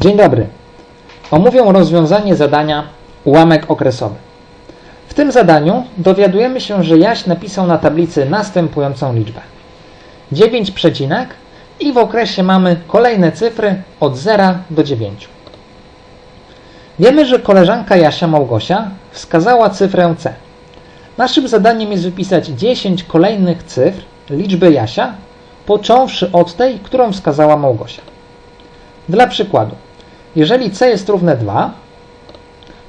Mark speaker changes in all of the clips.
Speaker 1: Dzień dobry. Omówię rozwiązanie zadania ułamek okresowy. W tym zadaniu dowiadujemy się, że Jaś napisał na tablicy następującą liczbę. 9 przecinek i w okresie mamy kolejne cyfry od 0 do 9. Wiemy, że koleżanka Jasia Małgosia wskazała cyfrę C. Naszym zadaniem jest wypisać 10 kolejnych cyfr liczby Jasia, począwszy od tej, którą wskazała Małgosia. Dla przykładu, jeżeli c jest równe 2,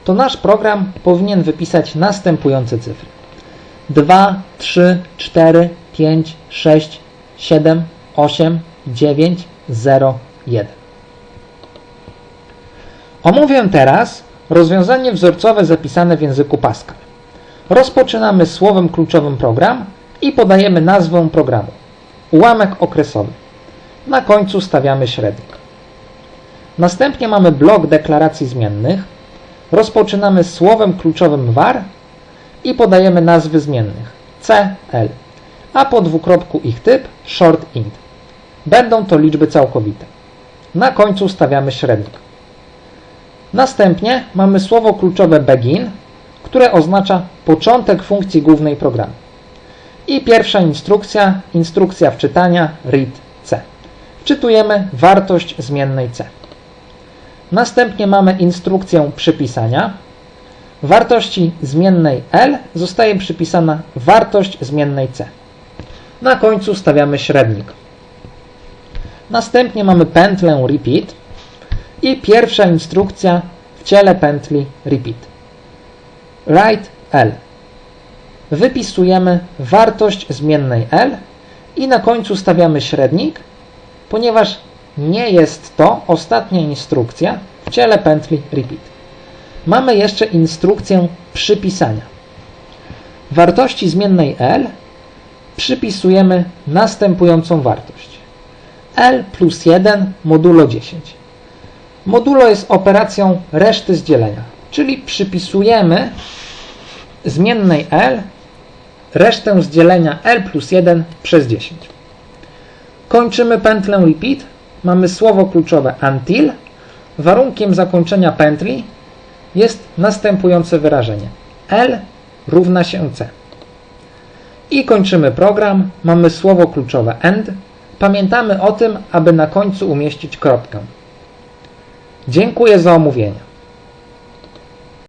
Speaker 1: to nasz program powinien wypisać następujące cyfry. 2, 3, 4, 5, 6, 7, 8, 9, 0, 1. Omówię teraz rozwiązanie wzorcowe zapisane w języku Pascal. Rozpoczynamy słowem kluczowym program i podajemy nazwę programu. Ułamek okresowy. Na końcu stawiamy średnik. Następnie mamy blok deklaracji zmiennych. Rozpoczynamy słowem kluczowym var i podajemy nazwy zmiennych c, l, a po dwukropku ich typ short int. Będą to liczby całkowite. Na końcu stawiamy średnik. Następnie mamy słowo kluczowe begin, które oznacza początek funkcji głównej programu. I pierwsza instrukcja, instrukcja wczytania read c. Wczytujemy wartość zmiennej c. Następnie mamy instrukcję przypisania. Wartości zmiennej L zostaje przypisana wartość zmiennej C. Na końcu stawiamy średnik. Następnie mamy pętlę repeat i pierwsza instrukcja w ciele pętli repeat. Write L. Wypisujemy wartość zmiennej L i na końcu stawiamy średnik, ponieważ nie jest to ostatnia instrukcja w ciele pętli repeat. Mamy jeszcze instrukcję przypisania. Wartości zmiennej L przypisujemy następującą wartość. L plus 1 modulo 10. Modulo jest operacją reszty z dzielenia, czyli przypisujemy zmiennej L resztę z dzielenia L plus 1 przez 10. Kończymy pętlę repeat mamy słowo kluczowe until. Warunkiem zakończenia pętli jest następujące wyrażenie. L równa się C. I kończymy program. Mamy słowo kluczowe end. Pamiętamy o tym, aby na końcu umieścić kropkę. Dziękuję za omówienie.